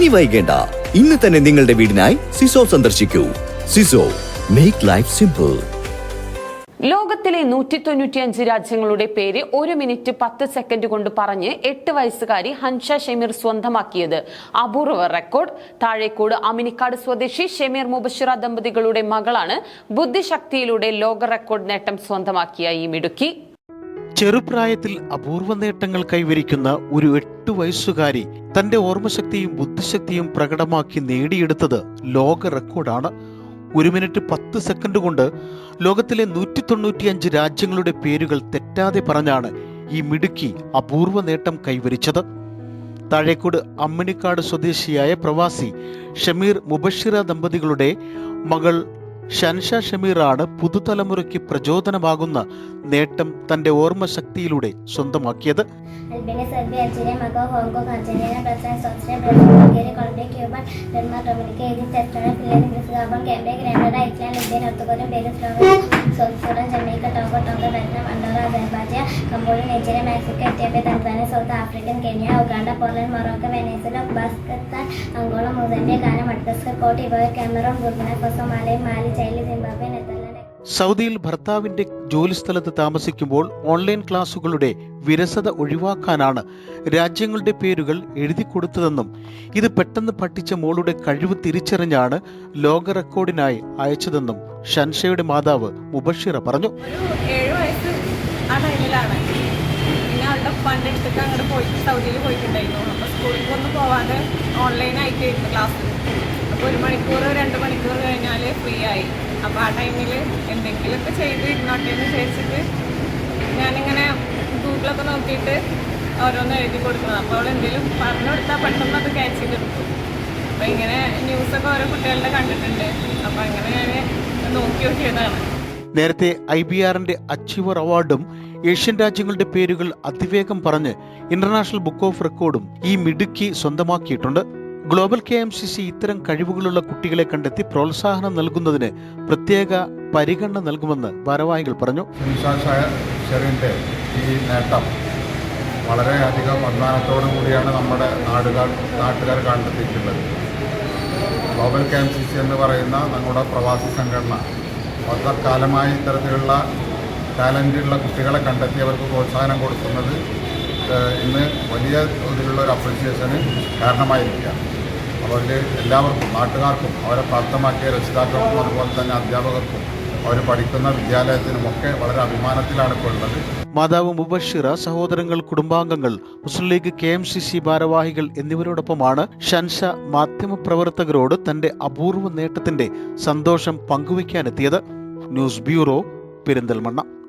ഇനി വൈകേണ്ട. ഇന്ന് തന്നെ നിങ്ങളുടെ വീടിനായി സിസോ സന്ദർശിക്കൂ. സിസോ മേക്ക് ലൈഫ് സിമ്പിൾ ലോകത്തിലെ നൂറ്റി തൊണ്ണൂറ്റിയഞ്ച് രാജ്യങ്ങളുടെ പേര് ഒരു മിനിറ്റ് പത്ത് സെക്കൻഡ് കൊണ്ട് പറഞ്ഞ് എട്ട് വയസ്സുകാരി ഹൻഷ ഷെമീർ സ്വന്തമാക്കിയത്. അപൂർവ റെക്കോർഡ്. താഴേക്കോട് അമിനിക്കാട് സ്വദേശി ഷെമീർ മുബഷിറ ദമ്പതികളുടെ മകളാണ് ബുദ്ധിശക്തിയിലൂടെ ലോക റെക്കോർഡ് നേട്ടം സ്വന്തമാക്കിയ ഈ മിടുക്കി. ചെറുപ്രായത്തിൽ അപൂർവ നേട്ടങ്ങൾ കൈവരിക്കുന്ന ഒരു എട്ടു വയസ്സുകാരി തന്റെ ഓർമ്മശക്തിയും ബുദ്ധിശക്തിയും പ്രകടമാക്കി നേടിയെടുത്തത് ലോക റെക്കോർഡാണ്. ഒരു മിനിറ്റ് പത്ത് സെക്കൻഡ് കൊണ്ട് ലോകത്തിലെ നൂറ്റി തൊണ്ണൂറ്റിയഞ്ച് രാജ്യങ്ങളുടെ പേരുകൾ തെറ്റാതെ പറഞ്ഞാണ് ഈ മിടുക്കി അപൂർവ നേട്ടം കൈവരിച്ചത്. താഴേക്കോട് അമ്മിണിക്കാട് സ്വദേശിയായ പ്രവാസി ഷമീർ മുബഷിറ ദമ്പതികളുടെ മകൾ ഷൻഷ ഷമീറാണ് പുതുതലമുറയ്ക്ക് പ്രചോദനമാകുന്ന നേട്ടം തന്റെ ഓർമ്മ ശക്തിയിലൂടെ സ്വന്തമാക്കിയത് മൊറോക്കോ സൗദിയിൽ ഭർത്താവിന്റെ ജോലിസ്ഥലത്ത് താമസിക്കുമ്പോൾ ഓൺലൈൻ ക്ലാസുകളുടെ വിരസത ഒഴിവാക്കാനാണ് രാജ്യങ്ങളുടെ പേരുകൾ എഴുതി കൊടുത്തതെന്നും ഇത് പെട്ടെന്ന് പഠിച്ച മോളുടെ കഴിവ് തിരിച്ചറിഞ്ഞാണ് ലോക റെക്കോർഡിനായി അയച്ചതെന്നും ഷൻഷയുടെ മാതാവ് മുബഷിറ പറഞ്ഞു. ഒരു ഏഴ് വയസ്സ് ആ ടൈമിലാണ്. പിന്നെ അവളുടെ ഉപ്പാന്റെ അടുത്തേക്ക് അങ്ങോട്ട് പോയി സൗദിയിൽ പോയിട്ടുണ്ടായിരുന്നു. സ്കൂളിലേക്കൊന്നും പോവാതെ ഓൺലൈനായിട്ടായിരുന്നു ക്ലാസ് ഒരു മണിക്കൂർ രണ്ട് മണിക്കൂർ കഴിഞ്ഞാൽ ഫ്രീ ആയി. അപ്പോൾ ആ ടൈമിൽ എന്തെങ്കിലുമൊക്കെ ചെയ്ത് ഇരുന്നോട്ടെ എന്ന് വിചാരിച്ചിട്ട് ഞാനിങ്ങനെ ഗൂഗിളൊക്കെ നോക്കിയിട്ട് ഓരോന്ന് എഴുതി കൊടുക്കുന്നത് അപ്പോൾ അവൾ എന്തെങ്കിലും പറഞ്ഞു കൊടുത്താൽ പെട്ടെന്ന് അത് ക്യാച്ച് ചെയ്തെടുക്കും അപ്പോൾ ഇങ്ങനെ ന്യൂസൊക്കെ ഓരോ കുട്ടികളുടെ കണ്ടിട്ടുണ്ട്. അപ്പോൾ അങ്ങനെ ഞാൻ നോക്കി നോക്കിയതാണ്. നേരത്തെ ഐ ബി ആറിന്റെ അച്ചീവർ അവാർഡും ഏഷ്യൻ രാജ്യങ്ങളുടെ പേരുകൾ അതിവേഗം പറഞ്ഞ് ഇന്റർനാഷണൽ ബുക്ക് ഓഫ് റെക്കോർഡും ഈ മിടുക്കി സ്വന്തമാക്കിയിട്ടുണ്ട്. Global K M C C ഇത്തരം കഴിവുകളുള്ള കുട്ടികളെ കണ്ടെത്തി പ്രോത്സാഹനം നൽകുന്നതിന് പ്രത്യേക പരിഗണന നൽകുമെന്ന് ഭാരവാഹികൾ പറഞ്ഞു. ഈ നേട്ടം വളരെയധികം അഭിമാനത്തോടു കൂടിയാണ് നമ്മുടെ നാടുകാർ നാട്ടുകാർ കണ്ടെത്തിയിട്ടുള്ളത്. Global K M C C എന്ന് പറയുന്ന നമ്മുടെ പ്രവാസി സംഘടന വളരെ കാലമായി ഇത്തരത്തിലുള്ള ടാലന്റുള്ള കുട്ടികളെ കണ്ടെത്തി അവർക്ക് പ്രോത്സാഹനം കൊടുക്കുന്നത് ഇന്ന് വലിയ തോതിലുള്ള ഒരു അപ്രിസിയേഷന് കാരണമായിരിക്കുകയാണ്. അതിൽ എല്ലാവർക്കും നാട്ടുകാർക്കും അവരെ പ്രാപ്തമാക്കിയ രക്ഷിതാക്കൾക്കും അതുപോലെ തന്നെ അധ്യാപകർക്കും അവർ പഠിക്കുന്ന വിദ്യാലയത്തിനും ഒക്കെ വളരെ അഭിമാനത്തിലാണ് ഇപ്പോൾ ഉള്ളത്. മാതാവ് മുബഷിറ സഹോദരങ്ങൾ കുടുംബാംഗങ്ങൾ Muslim League K M C C ഭാരവാഹികൾ എന്നിവരോടൊപ്പമാണ് ഷൻഷ മാധ്യമപ്രവർത്തകരോട് തന്റെ അപൂർവ നേട്ടത്തിന്റെ സന്തോഷം പങ്കുവയ്ക്കാനെത്തിയത്. News bureau Perinthalmanna.